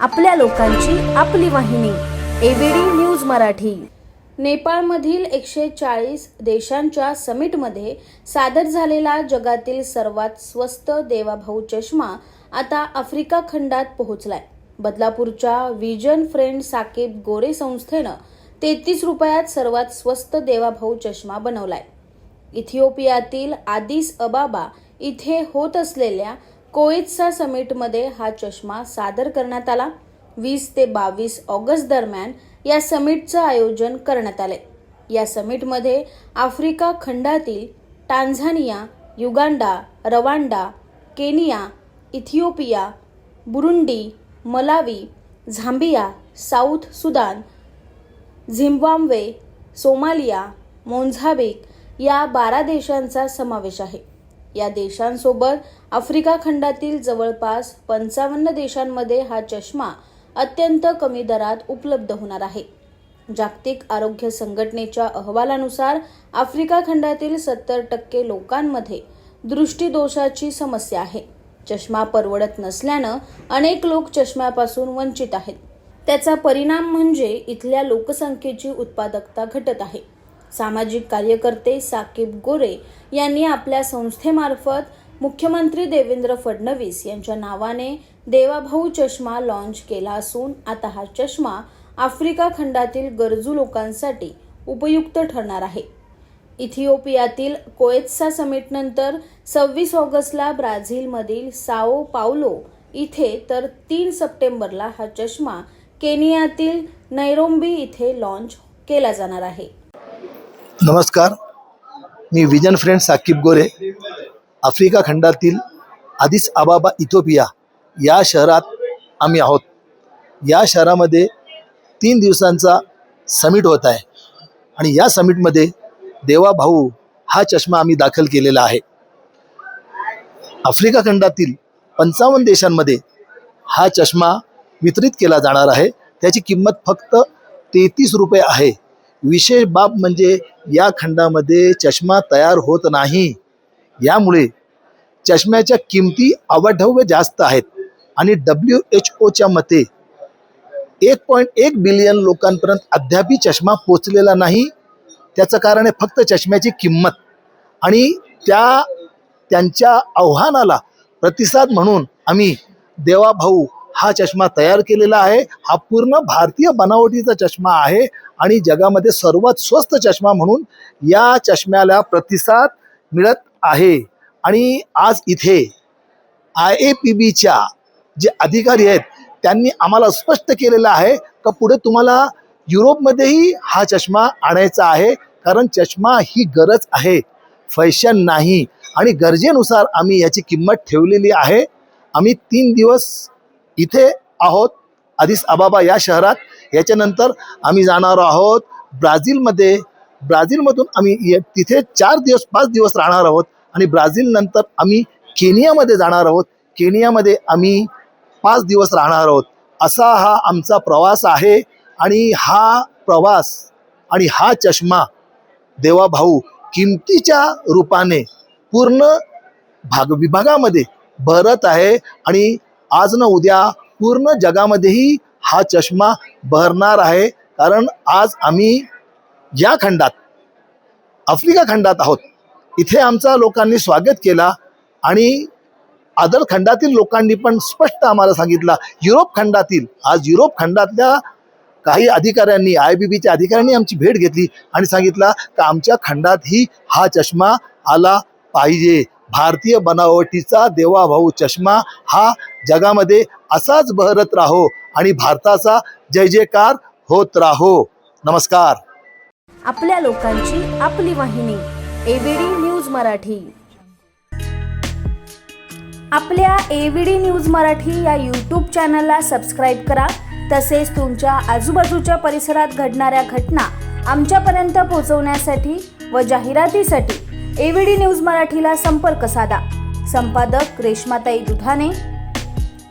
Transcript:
आपल्या लोकांची आपली वाहिनी एबीडी न्यूज मराठी. नेपाळमधील एकशे चाळीस देशांच्या समिटमध्ये सादर झालेला जगातील सर्वात स्वस्त देवाभाऊ चष्मा आता आफ्रिका खंडात पोहोचलाय. बदलापूरच्या विजन फ्रेंड साकेब गोरे संस्थेनं तेहतीस रुपयात सर्वात स्वस्त देवाभाऊ चष्मा बनवलाय. इथिओपियातील आदिस अबाबा इथे होत असलेल्या कोएत्सा समिटमध्ये हा चष्मा सादर करण्यात आला. वीस ते बावीस ऑगस्ट दरम्यान या समिटचं आयोजन करण्यात आले या समिटमध्ये आफ्रिका खंडातील Tanzania Uganda Rwanda Kenya Ethiopia Burundi Malawi Zambia South Sudan Zimbabwe Somalia Mozambique या बारा देशांचा समावेश आहे. या देशांसोबत आफ्रिका खंडातील जवळपास पंचावन्न देशांमध्ये हा चष्मा अत्यंत कमी दरात उपलब्ध होणार आहे. जागतिक आरोग्य संघटनेच्या अहवालानुसार आफ्रिका खंडातील सत्तर टक्के लोकांमध्ये दृष्टीदोषाची समस्या आहे. चष्मा परवडत नसल्यानं अनेक लोक चष्म्यापासून वंचित आहेत. त्याचा परिणाम म्हणजे इथल्या लोकसंख्येची उत्पादकता घटत आहे. सामाजिक कार्यकर्ते साकीब गोरे यांनी आपल्या संस्थेमार्फत मुख्यमंत्री देवेंद्र फडणवीस यांच्या नावाने देवाभाऊ चष्मा लॉन्च केला असून आता हा चष्मा आफ्रिका खंडातील गरजू लोकांसाठी उपयुक्त ठरणार आहे. इथिओपियातील कोएत्सा समिटनंतर सव्वीस ऑगस्टला ब्राझीलमधील साओ पावलो इथे तर तीन सप्टेंबरला हा चष्मा केनियातील नैरोम्बी इथे लॉन्च केला जाणार आहे. नमस्कार. मी vision friend Saqib Gore Africa खंडातील आदिस अबाबा इथोपिया या शहरात आम्ही आहोत. या शहरामध्ये तीन दिवसांचा समिट होत आहे आणि या समिटमध्ये देवा भाऊ हा चष्मा आम्ही दाखल केलेला आहे. आफ्रिका खंडातील पंचावन्न देशांमध्ये हा चष्मा वितरित केला जाणार आहे. त्याची किंमत फक्त तेहतीस रुपये आहे. विशेष बाब म्हणजे या खंडामध्ये चष्मा तयार होत नाही. यामुळे चष्म्याच्या किमती अवाढव्य जास्त आहेत आणि डब्ल्यू एच ओच्या मते एक पॉईंट एक बिलियन लोकांपर्यंत अद्यापही चष्मा पोचलेला नाही. त्याचं कारण आहे फक्त चष्म्याची किंमत. आणि त्या त्यांच्या आव्हानाला प्रतिसाद म्हणून आम्ही देवाभाऊ हा चष्मा तयार केलेला आहे. हा पूर्ण भारतीय बनावटीचा चष्मा आहे आणि जगामध्ये सर्वात स्वस्त चष्मा म्हणून या चष्म्याला प्रतिसाद मिळत आहे. आणि आज इथे आय ए पी बीच्या जे अधिकारी आहेत त्यांनी आम्हाला स्पष्ट केलेलं आहे का पुढे तुम्हाला युरोपमध्येही हा चष्मा आणायचा आहे. कारण चष्मा ही गरज आहे. फॅशन नाही. आणि गरजेनुसार आम्ही याची किंमत ठेवलेली आहे. आम्ही तीन दिवस इथे आहोत. आधीच अबाबा या शहरात. याच्यानंतर आम्ही जाणार आहोत ब्राझीलमध्ये. ब्राझीलमधून आम्ही ये- तिथे चार दिवस पाच दिवस राहणार आहोत. आणि ब्राझीलनंतर आम्ही केनियामध्ये जाणार आहोत. केनियामध्ये आम्ही पाच दिवस राहणार आहोत. असा हा आमचा प्रवास आहे. आणि हा प्रवास आणि हा चष्मा देवा भाऊ किमतीच्या रूपाने पूर्ण भाग विभागामध्ये भरत आहे. आणि आज न उद्या पूर्ण जगामध्येही हा चष्मा बहरणार आहे. कारण आज आम्ही या खंडात आफ्रिका खंडात आहोत. इथे आमचा लोकांनी स्वागत केला आणि आदर खंडातील लोकांनी पण स्पष्ट आम्हाला सांगितलं युरोप खंडातील आज युरोप खंडातल्या काही अधिकाऱ्यांनी आय बी बीच्या अधिकाऱ्यांनी आमची भेट घेतली आणि सांगितलं का आमच्या खंडातही हा चष्मा आला पाहिजे. भारतीय बनावटीचा देवाभाऊ चष्मा हा जगामध्ये असाच बहरत राहो आणि भारताचा जय जयकार होत राहो. नमस्कार. आपल्या लोकांची आपली वाहिनी एबीडी न्यूज मराठी. आपल्या एबीडी न्यूज मराठी या यूट्यूब चॅनलला सबस्क्राईब करा. तसेच तुमच्या आजूबाजूच्या परिसरात घडणाऱ्या घटना आमच्यापर्यंत पोहोचवण्यासाठी व जाहिरातीसाठी एबीडी न्यूज मराठीला संपर्क साधा. संपादक रेश्माताई Dudhane